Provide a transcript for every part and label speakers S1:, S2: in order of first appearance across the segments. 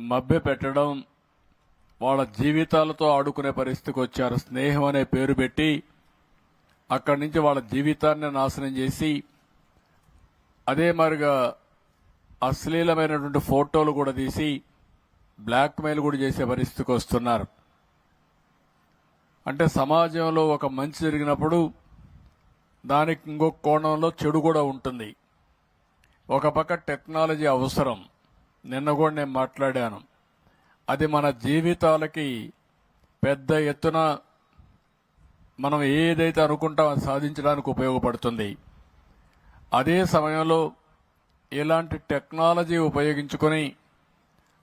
S1: మభ్య పెట్టడం వాళ్ళ జీవితాలతో ఆడుకునే పరిస్థితికి వచ్చారు. స్నేహం అనే పేరు పెట్టి అక్కడి నుంచి వాళ్ళ జీవితాన్ని నాశనం చేసి అదే మరిగా అశ్లీలమైనటువంటి ఫోటోలు కూడా తీసి బ్లాక్మెయిల్ కూడా చేసే పరిస్థితికి వస్తున్నారు. అంటే సమాజంలో ఒక మంచి జరిగినప్పుడు దానికి ఇంకొక కోణంలో చెడు కూడా ఉంటుంది. ఒక పక్క టెక్నాలజీ అవసరం. నిన్న కూడా నేను మాట్లాడాను. అది మన జీవితాలకి పెద్ద ఎత్తున మనం ఏదైతే అనుకుంటామో అది సాధించడానికి ఉపయోగపడుతుంది. అదే సమయంలో ఇలాంటి టెక్నాలజీ ఉపయోగించుకొని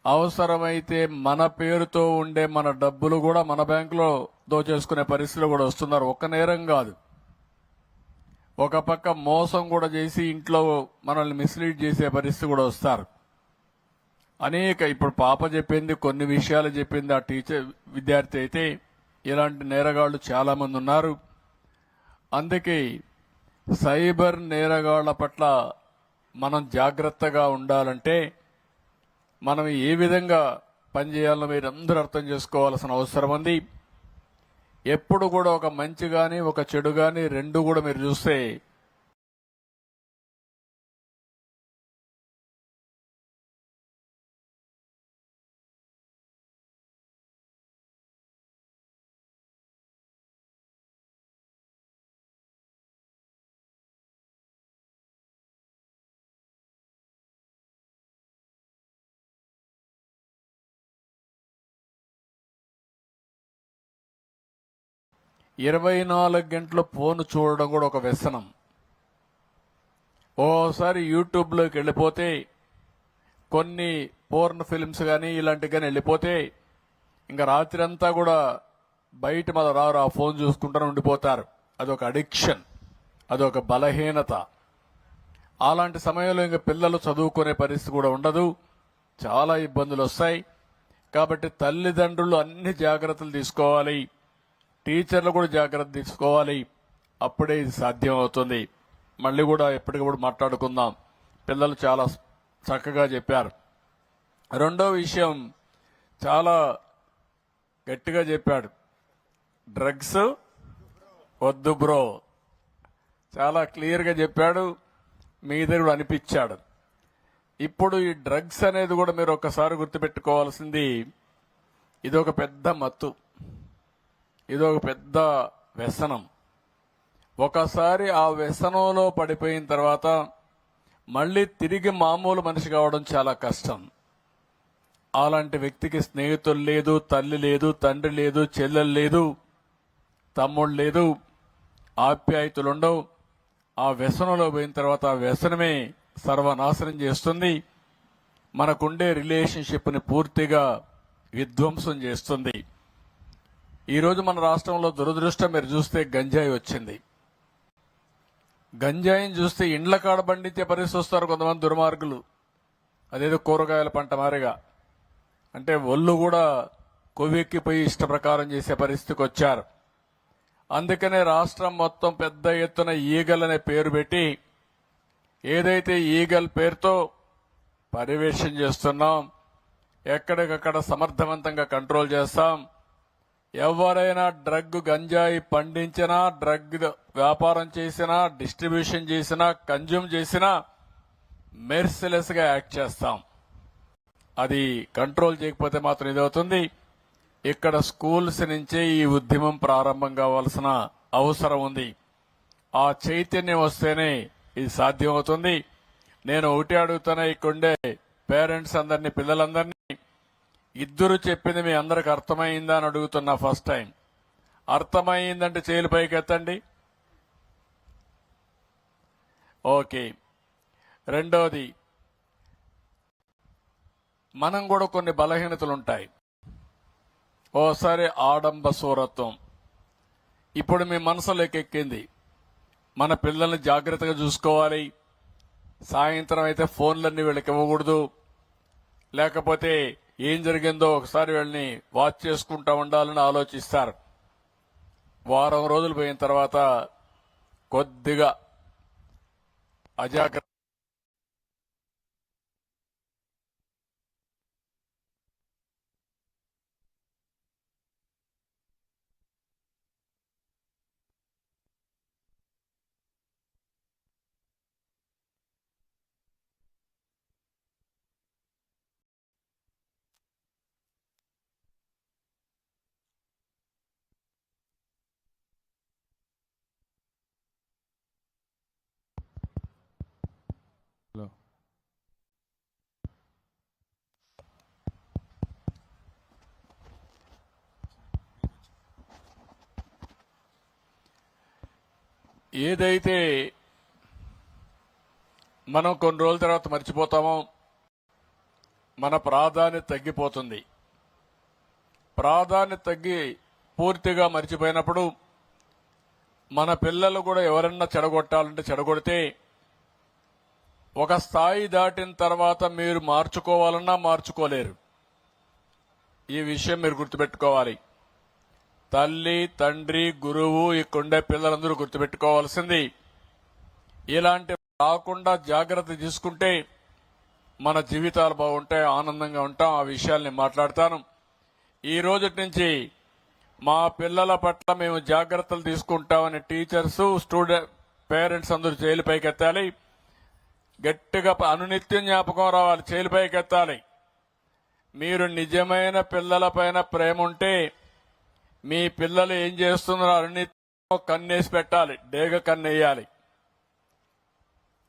S1: అవసరమైతే మన పేరుతో ఉండే మన డబ్బులు కూడా మన బ్యాంకులో దోచేసుకునే పరిస్థితులు కూడా వస్తున్నారు. ఒక్క నేరం కాదు. ఒక పక్క మోసం కూడా చేసి ఇంట్లో మనల్ని మిస్లీడ్ చేసే పరిస్థితి కూడా వస్తారు. అనేక ఇప్పుడు పాప చెప్పింది కొన్ని విషయాలు చెప్పింది. ఆ టీచర్ విద్యార్థి అయితే ఇలాంటి నేరగాళ్ళు చాలామంది ఉన్నారు. అందుకే సైబర్ నేరగాళ్ళ పట్ల మనం జాగ్రత్తగా ఉండాలంటే మనం ఏ విధంగా పనిచేయాలో మీరు అందరూ అర్థం చేసుకోవాల్సిన అవసరం ఉంది. ఎప్పుడు కూడా ఒక మంచి కానీ ఒక చెడు కానీ రెండు కూడా మీరు చూస్తే ఇరవై నాలుగు గంటలు ఫోన్ చూడడం కూడా ఒక వ్యసనం. ఓసారి యూట్యూబ్లోకి వెళ్ళిపోతే కొన్ని పోర్న్ ఫిల్మ్స్ కానీ ఇలాంటివి కానీ వెళ్ళిపోతే ఇంకా రాత్రి అంతా కూడా బయట మన రారు ఆ ఫోన్ చూసుకుంటూనే ఉండిపోతారు. అదొక అడిక్షన్ అదొక బలహీనత. అలాంటి సమయంలో ఇంకా పిల్లలు చదువుకునే పరిస్థితి కూడా ఉండదు. చాలా ఇబ్బందులు వస్తాయి కాబట్టి తల్లిదండ్రులు అన్ని జాగ్రత్తలు తీసుకోవాలి. టీచర్లు కూడా జాగ్రత్త తీసుకోవాలి. అప్పుడే ఇది సాధ్యం అవుతుంది మళ్ళీ కూడా ఎప్పటికప్పుడు మాట్లాడుకుందాం. పిల్లలు చాలా చక్కగా చెప్పారు. రెండో విషయం చాలా గట్టిగా చెప్పాడు. డ్రగ్స్ వద్దు బ్రో. చాలా క్లియర్గా చెప్పాడు. మీ దగ్గర కూడా అనిపించాడు. ఇప్పుడు ఈ డ్రగ్స్ అనేది కూడా మీరు ఒక్కసారి గుర్తుపెట్టుకోవాల్సింది ఇది ఒక పెద్ద మత్తు. ఇదొక పెద్ద వ్యసనం. ఒకసారి ఆ వ్యసనంలో పడిపోయిన తర్వాత మళ్ళీ తిరిగి మామూలు మనిషి కావడం చాలా కష్టం. అలాంటి వ్యక్తికి స్నేహితులు లేదు తల్లి లేదు తండ్రి లేదు చెల్లెలు లేదు తమ్ముడు లేదు ఆప్యాయతలు ఉండవు. ఆ వ్యసనంలో పోయిన తర్వాత ఆ వ్యసనమే సర్వనాశనం చేస్తుంది. మనకుండే రిలేషన్షిప్ని పూర్తిగా విధ్వంసం చేస్తుంది. ఈరోజు మన రాష్ట్రంలో దురదృష్టం మీరు చూస్తే గంజాయి వచ్చింది. గంజాయిని చూస్తే ఇండ్ల కాడ బండితే పరిస్థితి వస్తారు కొంతమంది దుర్మార్గులు. అదేదో కూరగాయల పంట మారిగా. అంటే ఒళ్ళు కూడా కొవ్వెక్కిపోయి ఇష్టప్రకారం చేసే పరిస్థితికి వచ్చారు. అందుకనే రాష్ట్రం మొత్తం పెద్ద ఎత్తున ఈగల్ అనే పేరు పెట్టి ఏదైతే ఈగల్ పేరుతో పర్యవేక్షణ చేస్తున్నాం ఎక్కడికక్కడ సమర్థవంతంగా కంట్రోల్ చేస్తాం ఎవరైనా డ్రగ్ గంజాయి పండించినా డ్రగ్ వ్యాపారం చేసినా డిస్ట్రిబ్యూషన్ చేసినా కన్జ్యూమ్ చేసినా మెర్సిలెస్గా యాక్ట్ చేస్తాం. అది కంట్రోల్ చేయకపోతే మాత్రం ఇదవుతుంది. ఇక్కడ స్కూల్స్ నుంచే ఈ ఉద్యమం ప్రారంభం కావాల్సిన అవసరం ఉంది. ఆ చైతన్యం వస్తేనే ఇది సాధ్యమవుతుంది. నేను ఒకటి అడుగుతానే ఇక్కడుండే పేరెంట్స్ అందరినీ పిల్లలందరినీ ఇద్దరు చెప్పింది మీ అందరికి అర్థమైందా అని అడుగుతున్నా ఫస్ట్ టైం. అర్థమైందంటే చేలు పైకి ఎత్తండి ఓకే. రెండోది మనం కూడా కొన్ని బలహీనతలు ఉంటాయి ఓసారి ఆడంబసూరత్వం ఇప్పుడు మీ మనసులోకి ఎక్కింది మన పిల్లల్ని జాగ్రత్తగా చూసుకోవాలి. సాయంత్రం అయితే ఫోన్లన్నీ వీళ్ళకి ఇవ్వకూడదు. లేకపోతే ఏం జరిగిందో ఒకసారి వీళ్ళని వాచ్ చేసుకుంటా ఉండాలని ఆలోచిస్తారు. వారం రోజులు పోయిన తర్వాత కొద్దిగా అజాగ్రత్త
S2: హలో
S1: ఏదైతే మనం కొన్ని రోజుల తర్వాత మర్చిపోతామో మన ప్రాధాన్యత తగ్గిపోతుంది. ప్రాధాన్యత తగ్గి పూర్తిగా మర్చిపోయినప్పుడు మన పిల్లలు కూడా ఎవరన్నా చెడగొట్టాలంటే చెడగొడితే ఒక స్థాయి దాటిన తర్వాత మీరు మార్చుకోవాలన్నా మార్చుకోలేరు. ఈ విషయం మీరు గుర్తుపెట్టుకోవాలి. తల్లి తండ్రి గురువు ఇక్కడుండే పిల్లలందరూ గుర్తుపెట్టుకోవాల్సింది. ఇలాంటి రాకుండా జాగ్రత్త తీసుకుంటే మన జీవితాలు బాగుంటాయి ఆనందంగా ఉంటాం. ఆ విషయాల్ని మాట్లాడతాను. ఈ రోజు నుంచి మా పిల్లల పట్ల మేము జాగ్రత్తలు తీసుకుంటామని టీచర్స్ స్టూడెంట్ పేరెంట్స్ అందరూ జైలు పైకెత్తాలి. గట్టిగా అనునిత్యం జ్ఞాపకం రావాలి. చేలు పైకెత్తాలి. మీరు నిజమైన పిల్లలపైన ప్రేమ ఉంటే మీ పిల్లలు ఏం చేస్తున్నారు? అనునిత్యం కన్నేసి పెట్టాలి. డేగ కన్నేయాలి.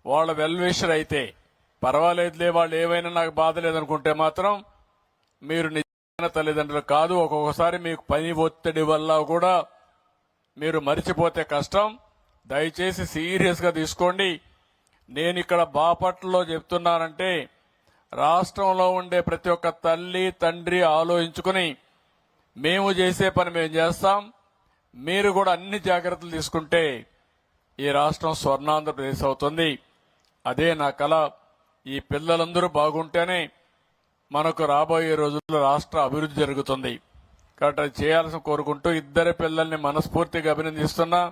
S1: వాళ్ళ వెల్విషర్ అయితే పర్వాలేదులే వాళ్ళు ఏవైనా నాకు బాధ లేదనుకుంటే మాత్రం మీరు నిజమైన తల్లిదండ్రులు కాదు. ఒక్కొక్కసారి మీకు పని ఒత్తిడి వల్ల కూడా మీరు మరిచిపోతే కష్టం. దయచేసి సీరియస్గా తీసుకోండి. నేను ఇక్కడ బాపట్లలో చెప్తున్నానంటే రాష్ట్రంలో ఉండే ప్రతి ఒక్క తల్లి తండ్రి ఆలోచించుకుని మేము చేసే పని మేము చేస్తాం. మీరు కూడా అన్ని జాగ్రత్తలు తీసుకుంటే ఈ రాష్ట్రం స్వర్ణాంధ్రప్రదేశ్ అవుతుంది. అదే నా కళ ఈ పిల్లలందరూ బాగుంటేనే మనకు రాబోయే రోజుల్లో రాష్ట్ర అభివృద్ధి జరుగుతుంది. కాబట్టి అది చేయాల్సిన కోరుకుంటూ ఇద్దరి పిల్లల్ని మనస్ఫూర్తిగా అభినందిస్తున్నా.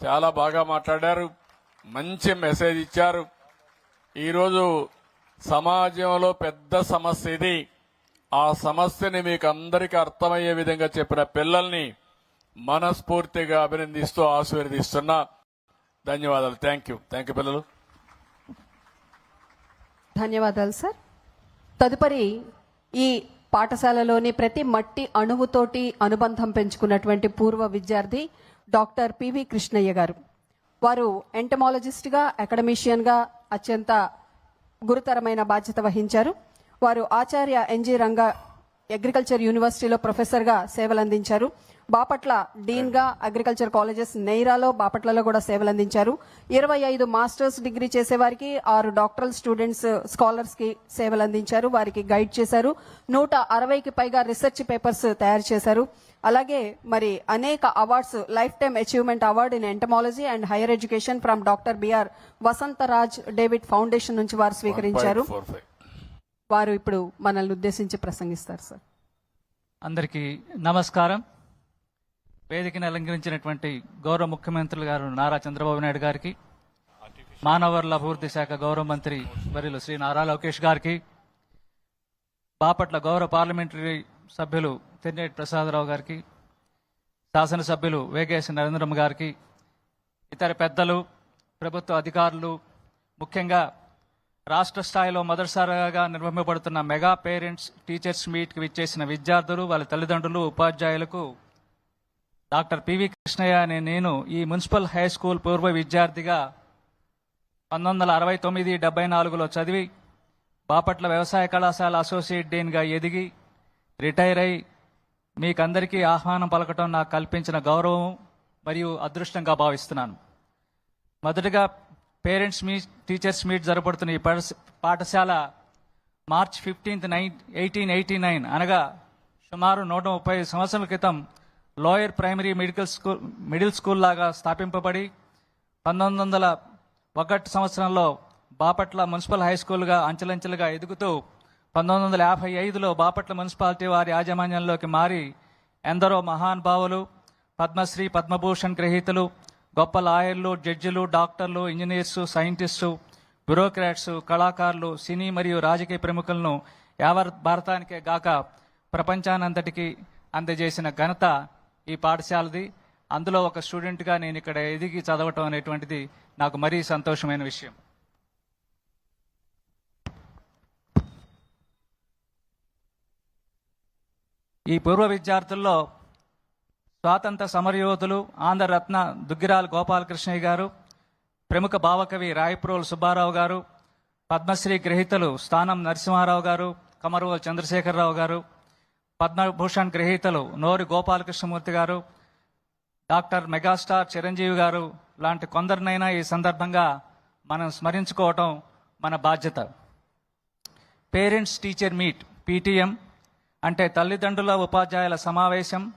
S1: చాలా బాగా మాట్లాడారు. మంచి మెసేజ్ ఇచ్చారు. ఈరోజు సమాజంలో పెద్ద సమస్య ఇది. ఆ సమస్యని మీకు అందరికీ అర్థమయ్యే విధంగా చెప్పిన పిల్లల్ని మనస్ఫూర్తిగా అభినందిస్తూ ఆశీర్వదిస్తున్నా. ధన్యవాదాలు. Thank you. థ్యాంక్ యూ పిల్లలు.
S3: ధన్యవాదాలు సార్. తదుపరి ఈ పాఠశాలలోని ప్రతి మట్టి అణువుతోటి అనుబంధం పెంచుకున్నటువంటి పూర్వ విద్యార్థి డాక్టర్ పివి కృష్ణయ్య గారు. వారు ఎంటమాలజిస్ట్గా అకాడమిషియన్గా అత్యంత గురుతరమైన బాధ్యత వహించారు. వారు ఆచార్య ఎన్జి రంగ అగ్రికల్చర్ యూనివర్సిటీలో ప్రొఫెసర్గా సేవలందించారు. బాపట్ల డీన్గా అగ్రికల్చర్ కాలేజెస్ నెయిరాలో బాపట్లలో కూడా సేవలందించారు ఇరవై ఐదు మాస్టర్స్ డిగ్రీ చేసేవారికి ఆరు డాక్టరల్ స్టూడెంట్స్ స్కాలర్స్కి సేవలందించారు వారికి గైడ్ చేశారు. నూట అరవైకి పైగా రీసెర్చ్ పేపర్స్ తయారు చేశారు. అలాగే మరి అనేక awards life time achievement award in entomology and higher education from doctor B R Vasantharaj David foundation నుంచి వారు స్వీకరించారు. వారు ఇప్పుడు మనల్ని ఉద్దేశించి ప్రసంగిస్తారు సార్.
S4: అందరికీ నమస్కారం. వేదికను అలంకరించినటువంటి గౌరవ ముఖ్యమంత్రులు గారు నారా చంద్రబాబు నాయుడు గారికి మానవ వనరుల అభివృద్ధి శాఖ గౌరవ మంత్రి వర్యులు శ్రీ నారా లోకేష్ గారికి బాపట్ల గౌరవ పార్లమెంటరీ సభ్యులు తెన్నేటి ప్రసాదరావు గారికి శాసనసభ్యులు వేగేశ నరేంద్రమ్మ గారికి ఇతర పెద్దలు ప్రభుత్వ అధికారులు ముఖ్యంగా రాష్ట్ర స్థాయిలో మొదటిసారిగా నిర్వహింపబడుతున్న మెగా పేరెంట్స్ టీచర్స్ మీట్కి విచ్చేసిన విద్యార్థులు వాళ్ళ తల్లిదండ్రులు ఉపాధ్యాయులకు డాక్టర్ పివి కృష్ణయ్య అనే నేను ఈ మున్సిపల్ హై స్కూల్ పూర్వ విద్యార్థిగా పంతొమ్మిది వందల అరవై తొమ్మిది డెబ్బై నాలుగులో చదివి బాపట్ల వ్యవసాయ కళాశాల అసోసియేట్ డీన్గా ఎదిగి రిటైర్ అయి మీకందరికీ ఆహ్వానం పలకటం నాకు కల్పించిన గౌరవం మరియు అదృష్టంగా భావిస్తున్నాను. మొదటగా పేరెంట్స్ మీట్ టీచర్స్ మీట్ జరపడుతున్న ఈ పాఠశ- పాఠశాల March fifteenth nine eighteen eighty nine అనగా సుమారు నూట ముప్పై సంవత్సరాల క్రితం lower primary medical school middle school లాగా స్థాపింపబడి పంతొమ్మిది వందల ఒకటి సంవత్సరంలో బాపట్ల మున్సిపల్ హై స్కూల్గా అంచెలంచెలుగా ఎదుగుతూ పంతొమ్మిది వందల యాభై ఐదులో బాపట్ల మున్సిపాలిటీ వారి యాజమాన్యంలోకి మారి ఎందరో మహానుభావులు పద్మశ్రీ పద్మభూషణ్ గ్రహీతలు గొప్ప లాయర్లు జడ్జిలు డాక్టర్లు ఇంజనీర్సు సైంటిస్టు బ్యూరోక్రాట్స్ కళాకారులు సినీ మరియు రాజకీయ ప్రముఖులను యావత్ భారతానికే గాక ప్రపంచానంతటికీ అందజేసిన ఘనత ఈ పాఠశాలది. అందులో ఒక స్టూడెంట్గా నేను ఇక్కడ ఎదిగి చదవటం అనేటువంటిది నాకు మరీ సంతోషమైన విషయం. ఈ పూర్వ విద్యార్థుల్లో స్వాతంత్ర సమరయోధులు ఆంధ్రరత్న దుగ్గిరాల గోపాలకృష్ణయ్య గారు ప్రముఖ భావకవి రాయప్రోలు సుబ్బారావు గారు పద్మశ్రీ గ్రహీతలు స్థానం నరసింహారావు గారు కమరవోలు చంద్రశేఖరరావు గారు పద్మభూషణ్ గ్రహీతలు నోరి గోపాలకృష్ణమూర్తి గారు డాక్టర్ మెగాస్టార్ చిరంజీవి గారు లాంటి కొందరినైనా ఈ సందర్భంగా మనం స్మరించుకోవటం మన బాధ్యత. పేరెంట్స్ టీచర్ మీట్ పీటీఎం అంటే తల్లిదండ్రుల ఉపాధ్యాయుల సమావేశం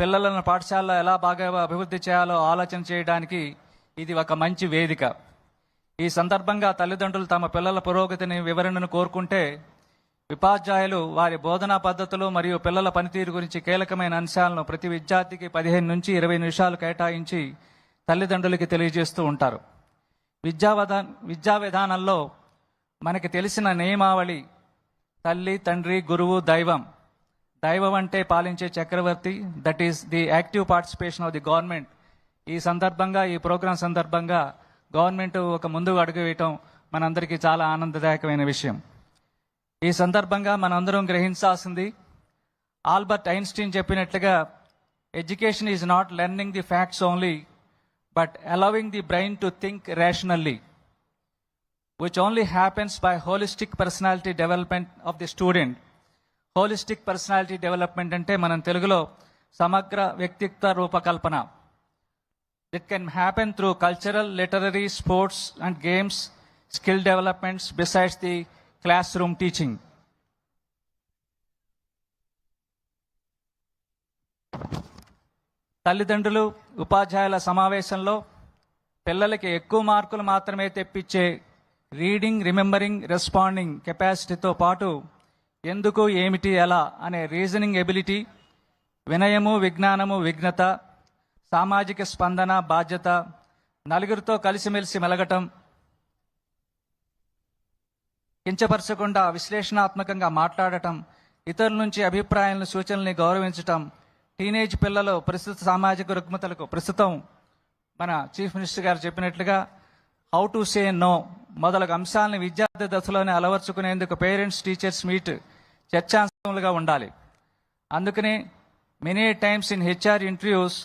S4: పిల్లలను పాఠశాలలో ఎలా బాగా అభివృద్ధి చేయాలో ఆలోచన చేయడానికి ఇది ఒక మంచి వేదిక. ఈ సందర్భంగా తల్లిదండ్రులు తమ పిల్లల పురోగతిని వివరణను కోరుకుంటే ఉపాధ్యాయులు వారి బోధనా పద్ధతులు మరియు పిల్లల పనితీరు గురించి కీలకమైన అంశాలను ప్రతి విద్యార్థికి పదిహేను నుంచి ఇరవై నిమిషాలు కేటాయించి తల్లిదండ్రులకి తెలియజేస్తూ ఉంటారు. విద్యావిధా విద్యా విధానంలో మనకి తెలిసిన నియమావళి తల్లి తండ్రి గురువు దైవం. దైవం అంటే పాలించే చక్రవర్తి that is the active participation of the government ఈ సందర్భంగా ఈ ప్రోగ్రాం సందర్భంగా గవర్నమెంట్ ఒక ముందుకు అడుగు వేయటం మనందరికీ చాలా ఆనందదాయకమైన విషయం. ఈ సందర్భంగా మనందరం గ్రహించాల్సింది ఆల్బర్ట్ ఐన్స్టీన్ చెప్పినట్లుగా education is not learning the facts only but allowing the brain to think rationally which only happens by holistic personality development of the student holistic personality development అంటే మనం తెలుగులో సమగ్ర వ్యక్తిత్వ రూపకల్పన. It can happen through cultural literary sports and games skill developments besides the class room teaching తల్లిదండ్రులు ఉపాధ్యాయుల సమావేశంలో పిల్లలకి ఎక్కువ మార్కులు మాత్రమే తెప్పించే రీడింగ్ రిమెంబరింగ్ రెస్పాండింగ్ కెపాసిటీతో పాటు ఎందుకు ఏమిటి ఎలా అనే రీజనింగ్ ఎబిలిటీ వినయము విజ్ఞానము విఘ్నత సామాజిక స్పందన బాధ్యత నలుగురితో కలిసిమెలిసి మెలగటం కించపరచకుండా విశ్లేషణాత్మకంగా మాట్లాడటం ఇతరుల నుంచి అభిప్రాయాలను సూచనల్ని గౌరవించటం టీనేజ్ పిల్లలు ప్రస్తుత సామాజిక రుగ్మతలకు ప్రస్తుతం మన చీఫ్ మినిస్టర్ గారు చెప్పినట్లుగా హౌ టు సే నో మొదలగు అంశాలను విద్యార్థి దశలోనే అలవర్చుకునేందుకు పేరెంట్స్ టీచర్స్ మీట్ చర్చాంశములుగా ఉండాలి. అందుకనే many times in HR interviews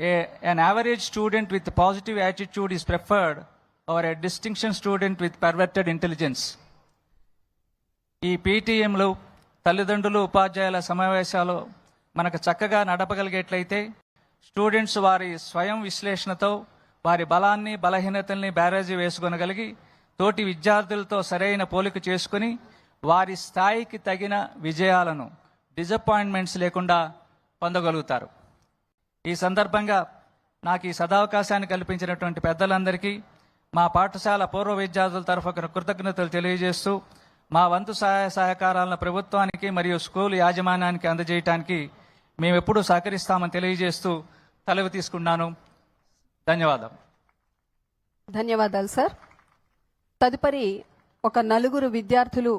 S4: a an average student with positive attitude is preferred or a distinction student with perfected intelligence ఈ పీటీఎంలు తల్లిదండ్రులు ఉపాధ్యాయుల సమావేశాలు మనకు చక్కగా నడపగలిగేట్లయితే స్టూడెంట్స్ వారి స్వయం విశ్లేషణతో వారి బలాన్ని బలహీనతల్ని బ్యారేజీ వేసుకొనగలిగి తోటి విద్యార్థులతో సరైన పోలిక చేసుకుని వారి స్థాయికి తగిన విజయాలను డిసప్పాయింట్మెంట్స్ లేకుండా పొందగలుగుతారు. ఈ సందర్భంగా నాకు ఈ సదావకాశాన్ని కల్పించినటువంటి పెద్దలందరికీ మా పాఠశాల పూర్వ విద్యార్థుల తరఫున కృతజ్ఞతలు తెలియజేస్తూ మా వంతు సహాయ సహకారాలను ప్రభుత్వానికి మరియు స్కూల్ యాజమాన్యానికి అందజేయటానికి మేము ఎప్పుడూ సహకరిస్తామని తెలియజేస్తూ తలవి తీసుకున్నాను. ధన్యవాదం
S3: ధన్యవాదాలు సార్. తదుపరి ఒక నలుగురు విద్యార్థులు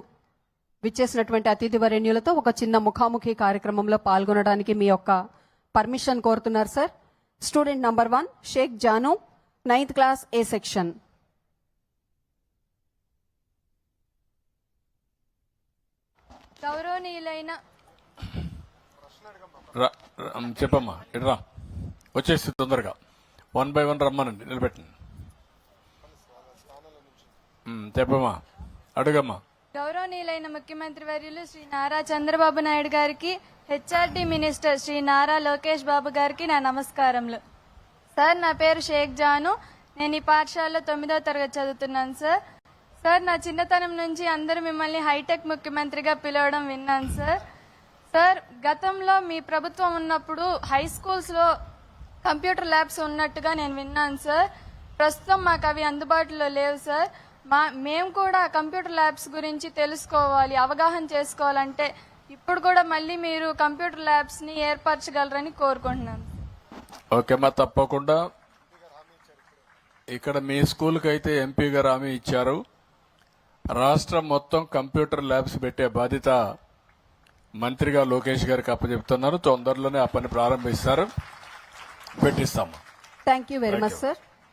S3: విచ్చేసినటువంటి అతిథి వరేణ్యులతో ఒక చిన్న ముఖాముఖి కార్యక్రమంలో పాల్గొనడానికి మీ యొక్క పర్మిషన్ కోరుతున్నారు sir. Student number one Sheikh Janu. Ninth class A section
S2: గౌరవనీయులైన
S1: చెప్పమ్మా ఇటు రా. వచ్చేసి తొందరగా. వన్ బై వన్ రమ్మనండి నిలబెట్టండి. చెప్పమ్మా అడుగమ్మా.
S2: గౌరవనీయులైన ముఖ్యమంత్రి వర్యులు శ్రీ నారా చంద్రబాబు నాయుడు గారికి హెచ్ఆర్డి మినిస్టర్ శ్రీ నారా లోకేష్ బాబు గారికి నా నమస్కారములు. సార్ నా పేరు షేక్ జాను. నేను ఈ పాఠశాలలో తొమ్మిదో తరగతి చదువుతున్నాను సార్. సార్ నా చిన్నతనం నుంచి అందరూ మిమ్మల్ని హైటెక్ ముఖ్యమంత్రిగా పిలవడం విన్నాను సార్. సార్ గతంలో మీ ప్రభుత్వం ఉన్నప్పుడు హై స్కూల్స్లో కంప్యూటర్ ల్యాబ్స్ ఉన్నట్టుగా నేను విన్నాను సార్. ప్రస్తుతం మాకు అవి అందుబాటులో లేవు సార్. మా మేము కూడా కంప్యూటర్ ల్యాబ్స్ గురించి తెలుసుకోవాలి అవగాహన చేసుకోవాలంటే ఇప్పుడు కూడా మళ్ళీ మీరు కంప్యూటర్ ల్యాబ్స్ని ఏర్పరచగలరని కోరుకుంటున్నాను
S1: ఓకేమ్మా తప్పకుండా. ఇక్కడ మీ స్కూల్కి అయితే ఎంపీ గారు హామీ ఇచ్చారు. రాష్ట్రం మొత్తం కంప్యూటర్ ల్యాబ్స్ పెట్టే బాధ్యత మంత్రిగా లోకేష్ గారికి అప్పచెప్తున్నారు. తొందరలోనే ఆ పని ప్రారంభిస్తారు. పెట్టిస్తాము.
S3: Thank you very much sir